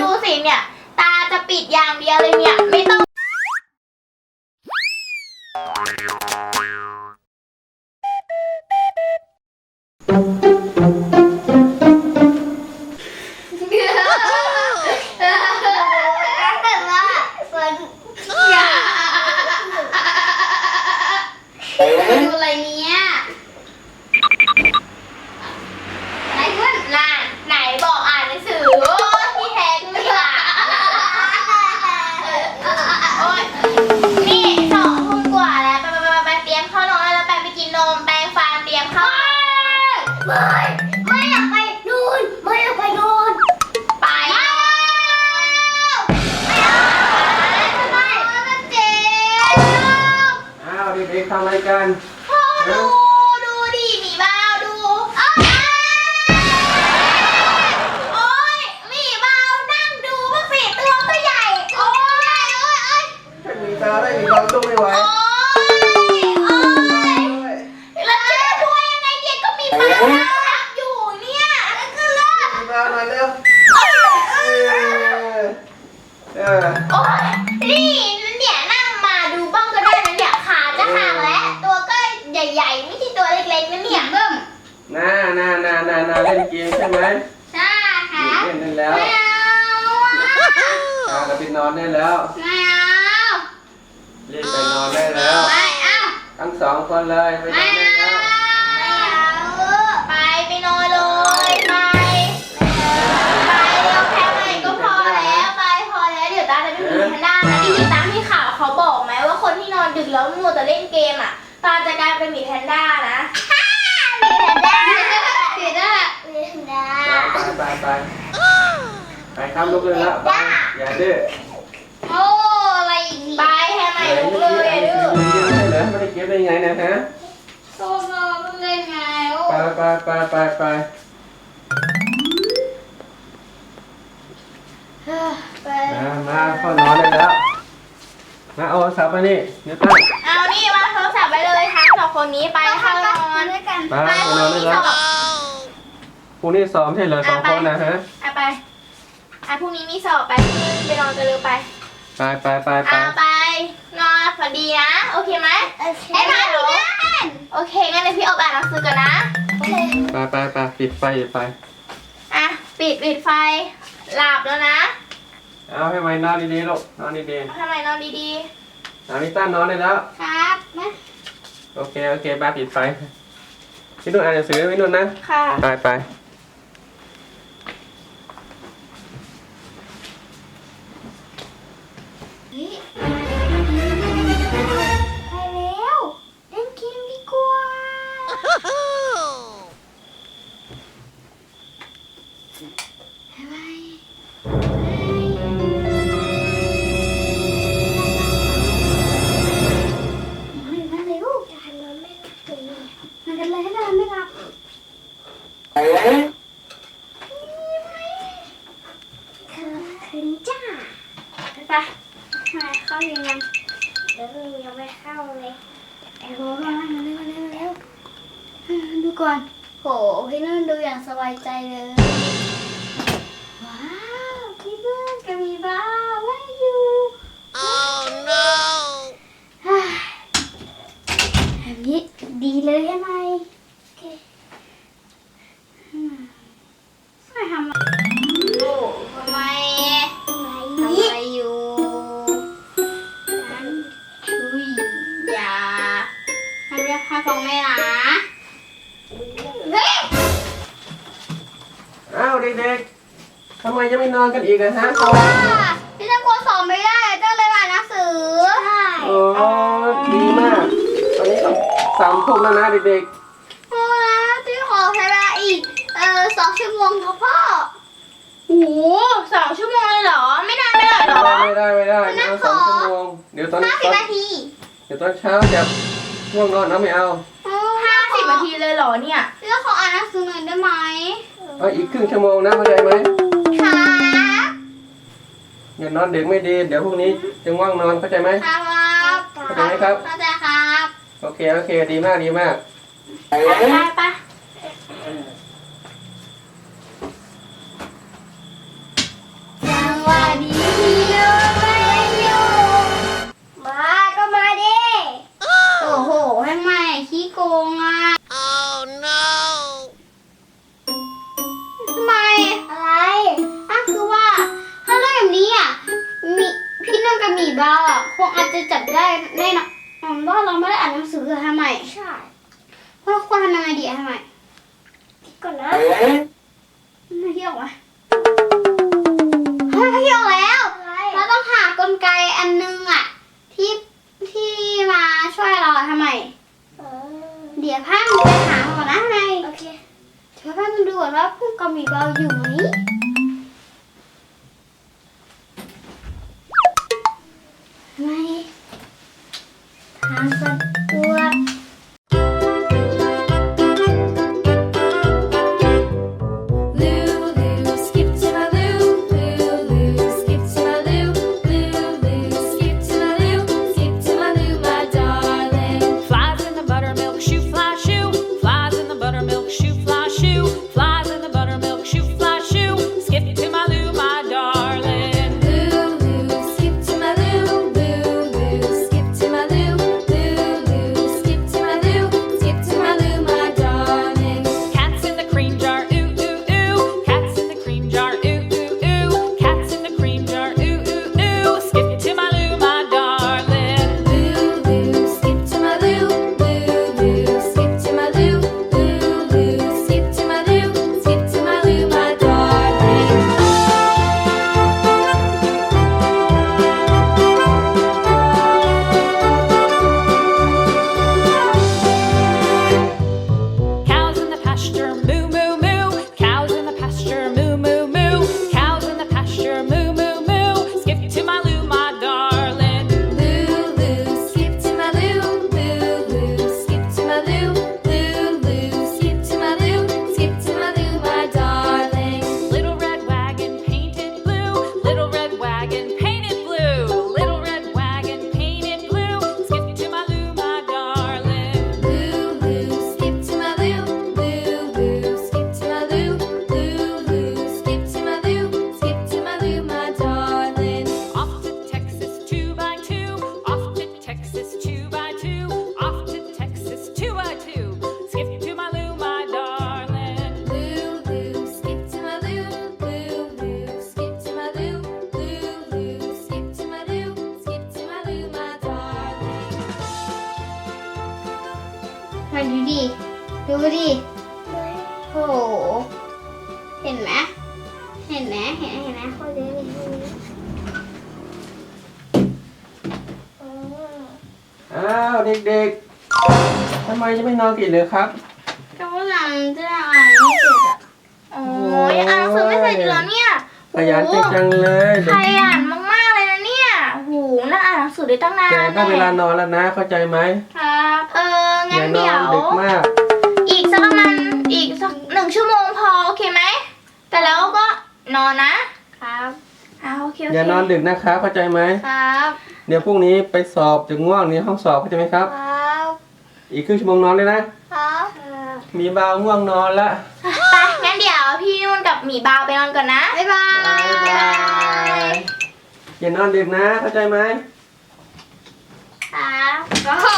ดูสิเนี่ย ตาจะปิดอย่างเดียวเลยเนี่ย ไม่ ทำอะไรกัน พ่อดูดูดิหมีบ้าวดูอ้าวโอ๊ยหมีบ้าวนั่งดูว่าสิตัวก็ใหญ่ โอ๊ยโอ๊ยโอ๊ยแค่มีตาได้มีความสู้ไม่ไหวโอ๊ยโอ๊ย แล้วจะช่วยยังไงเดียก็มีปลาทับอยู่เนี่ยแล้วก็เลิกมีมาหน่อยเร็วเออเออโอ๊ยนี่เนี่ยนั่ น่าน่าน่าน่าน่าเล่นเกมใช่ไหมใช่ค่ะ เล่นได้แล้วไม่เอาอะอ่าเราไปนอนได้แล้ว ไม่เอารีบไปนอนได้แล้ว ไม่เอาทั้งสองคนเลยไปนไม่อนได้เอาแล้ว ไม่เอาไปไปนอนเลยไปไปเราแค่ไหนก็พอแล้วไปพอแล้วเดี๋ยวตาจะไม่มีแพนด้านะจริงๆตามที่ข่าวเขาบอกไหมว่าคนที่นอนดึกแล้วมัวแต่เล่นเกมอะ ตาจะกลายเป็นหมีแพนด้านะ มีแพนด้าหมีแพนด้ามีแพนด้าไปไปไปไปครับลุกเลยแล้วไปอย่าดื้อโอ้อะไรอีกนี่ไปแค่ไหนลุกเลยอย่าดื้อเหรอไม่ได้เก็บได้ไงเนะฮะโซโล่เล่นไงโอ้ไปไปไปไปไปไปมามาเข้านอนได้แล้วมาเอาโทรศัพท์มานี่เดี๋ยวตั้งเอานี่ ไปเลยทั้งสองคนนี้ไปเข้านอนด้วยกันมาไปไปพนรุ่องนได้นี้แล้สวอบพรุ่งนี้ซ้อมใช่เหรอสองคนนะฮะอะไปอะพรุ่งนี้มีสอบไปพรุ่งนี้ไปนอนกันเร็วไปไปไปไปไปอะไปนอนฝันดีนะโอเคไหมโอเคไอ้มาพี่แม่โอเคงั้นเดี๋ยวพี่ออกอ่านหนังสือก่อนนะโอเคไปไปไปปิดไฟปิดไฟอะปิดปิดไฟหลับแล้วนะเอาให้ไว้นอนดีๆลูกนอนดีทำไมนอนดีๆเอานิต้านอนได้แล้ว ครับมา โอเค โอเคไปปิดไฟพี่นุ่นอ่านหนังสือพี่นุ่นนะๆค่ะ ไปไปเคืนจ้าไปมาเข้ายังไงเดี๋ยวยังไม่เข้าเลยไอ้โว้มามาเร็วเร็วเร็วดูก่อนโหพี่นุ่นดูอย่างสบายใจเลย ว้าวพี่นุ่นก็มีบ้าไว้อยู่ oh no แบบนี้ดีเลยใช่ไหม ยังไม่นอนกันอีกอะฮะพี่จะกลัวสอบไม่ได้เจ้าเลยอ่านหนังสือใช่โอ้ดีมาก ตอนนี้ก็สามทุ่มแล้วนะเด็กโอ้แล้วพี่ขอใช้เวลาอีกเออสองชั่วโมงครับพ่อโอ้โหสองชั่วโมงเลยเหรอ ไม่นานไปหน่อยเหรอๆ ไม่ได้ไม่ได้ไม่ได้เอาสองชั่วโมงเดี๋ยวตอนห้าตสิบอนนาทีเดี๋ยวตอนเช้าจะง่วงนอนนะไม่เอาห้าสิบนาทีเลยเหรอเนี่ยพี่ขออ่านหนังสือหน่อยได้ไหมเอาอีกครึ่งชั่วโมงนะเข้าใจไหม หยุนอนเด็กไม่ดี เดี๋ยวพรุ่งนี้จะง่วงนอนเข้าใจไหมครับเข้าใจไหมครับเข้าใจครับโอเคโอเคดีมากดีมากไปไปมาก็มาดิโอโหทำไมขี้โกงอะ จะมีบ้าคงอาจจะจับได้แน่นอนว่าเราไม่ได้อ่านหนังสือทำไมใช่ว่าควรทำยังไงดีทำไมคิดก่อนนะไม่เที่ยววะไม่เที่ยวแล้ว เราต้องหากลไกอันนึงอะ ที่ที่มาช่วยเราทำไมเดี๋ยวพ่อไปหาก่อนนะทำไมโอเคเดี๋ยวพังดูก่อนว่าพุ่กำมีบ้าอยู่ไหม ไม่ทางสะดวก เด็กๆทำไมจะไม่นอนกันเลยครับก็ว่าหลังจะอ่านไม่เสร็จอะโอ้ยอ่านหนังสือไม่เสร็จอีกแล้วเนี่ยขยันจริงจังเลยใครอ่านมากๆเลยนะเนี่ยโหน่าอ่านหนังสือได้ตั้งนานแต่ได้เวลานอนแล้วนะเข้าใจไหมครับเออองั้ย่านนอเดี๋ยนวดึกมาก อีกสักประมาณอีกสักหนึ่งชั่วโมงพอโอเคไหมแต่แล้วก็นอนนะครับ อ่าโอเคโอเคอย่านอนดึกนะครับเข้าใจไหมครับเดี๋ยวพรุ่งนี้ไปสอบจะง่วงในห้องสอบเข้าใจไหมครับ ครับอีกครึ่งชั่วโมงนอนเลยนะ ครับมีบาวง่วงนอนละไปงั้นเดี๋ยวพี่นุ่นกับหมีบาวไปนอนก่อนนะบ๊ายบายบ๊ายบายอย่านอนดึกนะเข้าใจไหมครับ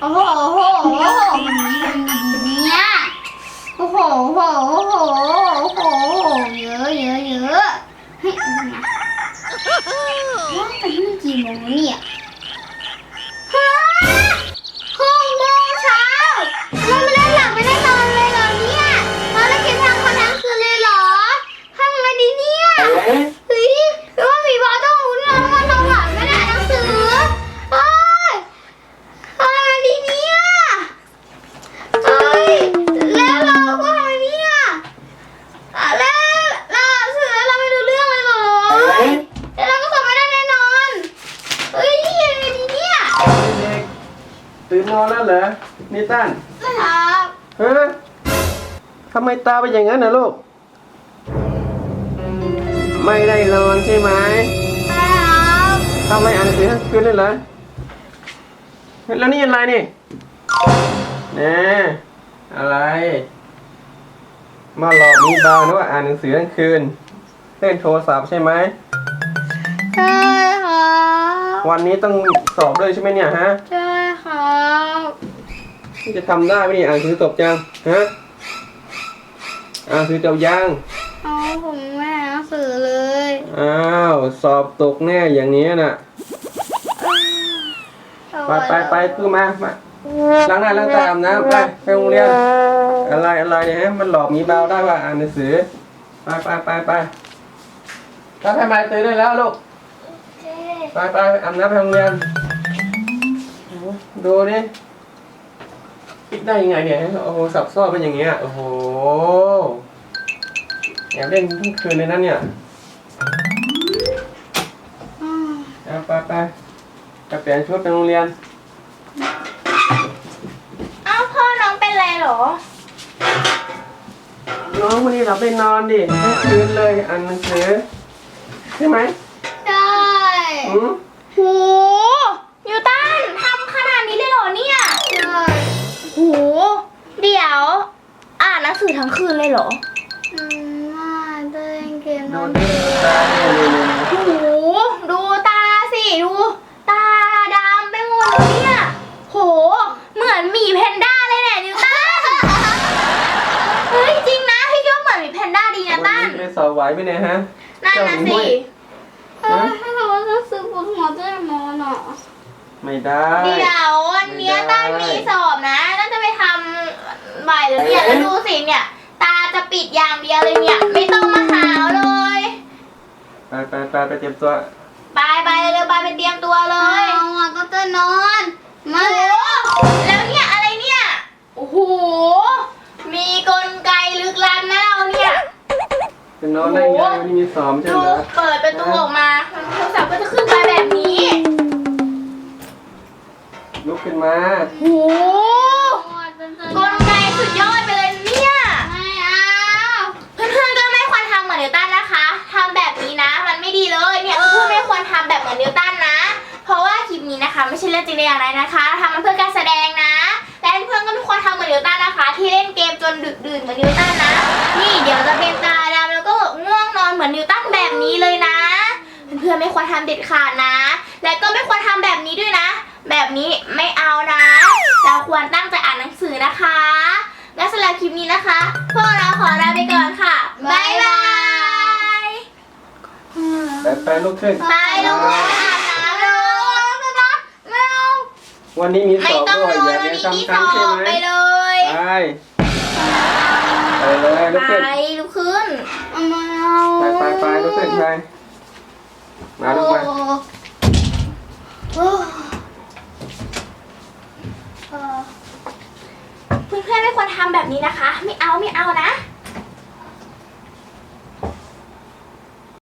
โอ้โหโอ้ นิตันครับฮะทำไมตาเป็นอย่างนั้นนะลูก ไม่ได้นอนใช่ไหมครับทำไมอ่านหนังสือทั้งคืนเลยเหรอแล้วนี่อะไรนี่แน่อะไร มาหลอกมีบาวนึกว่าอ่านหนังสือทั้งคืนเล่นโทรศัพท์ใช่ไหมใช่ครับวันนี้ต้องสอบด้วยใช่ไหมเนี่ยฮะ ใช่ครับนี่ จะทำได้ไหมเนี่ยอ่านหนังสือจบยังฮะอ่านหนังสือจบยังเอาผมไม่อ่านหนังสือเลยอ้าวสอบตกแน่อย่างนี้น่ะไปไปไปคือมามาล้างหน้าล้างตาอาบน้ำไปไปโรงเรียนอะไรอะไรเนี่ยฮะมันหลอกมีเบาได้ว่าอ่านหนังสือไปไปไปไปถ้าใครมาตื่นได้แล้วลูกไปไปไปอาบน้ำไปโรงเรียนดูดิ คิดได้ยังไงเนี่ยโอ้โหสับซ้อนเป็นอย่างเงี้ยโอ้โหแอบเล่นทั้งคืนเลยนะเนี่ยอืมเอาไปไปไปเปลี่ยนชุดไปโรงเรียน เอ้าพ่อน้องเป็นไรเหรอ น้องวันนี้หลับได้นอนดิทั้งคืนเลยอ่านหนังสือใช่ไหมใช่อืมโหนิวตั หเดี๋ยว อ่านหนังสือทั้งคืนเลยเหรออืมมาเล่นเกมนดูอนดิตาเนี่ยเนี่ยเนี่ยโหดูตาสิดู ตาดำไปหมดเลยเนี่ยโห เหมือนหมีแพนด้าเลยเนี่ยนิวตันเฮ้ยจริงนะพี่ก็เหมือนหมีแพนด้าดีนะวันตันนี้เลยสอบไหวไหมเนี่ยฮะนั่นนะสิ เออถ้าเกิดว่าหนังสือปวดหัวจะได้นอนอะ ไม่ได้ เดี๋ยววันเนี้ยไม่ได้ตั้นมีสอบนะตั้นจะไปทำบ่ายแล้วเนี่ยแล้วดูสิเนี่ย ตาจะปิดอย่างเดียวเลยเนี่ย ไม่ต้องมาหาวเลย ไปไปไปไปเตรียมตัว ไปไปเร็วๆไปไปเตรียมตัวเลไม่ยเอาอะก็จะนอนมาโอ้โหแล้วเนี่ยอะไรเนี่ย โอ้โห มีกลไกลึกลับนะเราเนี่ยจะนอนได้ไงวันนี้มีสอบใช่ดูไหมเปิดประตูออกมาโทรศัพท์ก็จะขึ้นไปแบบนี้ ลุกขึ้นมา โอ้โหกลไกสุดยอดไปเลยเนี่ยไม่เอาเพื่อนๆก็ไม่ควรทำเหมือนนิวตันนะคะทำแบบนี้นะ มันไม่ดีเลยเนี่ยเพื่อนๆไม่ควรทำแบบเหมือนนิวตันนะ เพราะว่าคลิปนี้นะคะไม่ใช่เรื่องจริงในอย่างไรนะคะทำมันเพื่อการแสดงนะและเพื่อนๆก็ไม่ควรทำเหมือนนิวตันนะคะ ที่เล่นเกมจนดึกดื่นเหมือนนิวตันนะ นี่เดี๋ยวจะเป็นตาดำแล้วก็ง่วงนอนเหมือนนิวตันแบบนี้เลยนะ เพื่อนๆไม่ควรทำเด็ดขาดนะ และก็ไม่ควรทำแบบนี้ด้วยนะ แบบนี้ไม่เอานะ เราควรตั้งใจอ่านหนังสือนะคะ และสำหรับคลิปนี้นะคะ พวกเราขอลาไปก่อนค่ะ บ๊ายบายไปไปลุกขึ้น ไปลงมาอาบน้ำเลยนะไม่เอาวันนี้มีสไม่อบต้องด้วยนออนย่าวันไปนี้ที่ซ้ำสๆอใช่ไหมบไปเลย ไปไปเลยลุกไปขึ้น ลุกขึ้นไม่เอาไปไปไปลุกขึ้นไปมาลุกไปโเออเพื่อนๆไม่ควรทำแบบนี้นะคะ ไม่เอาไม่เอานะ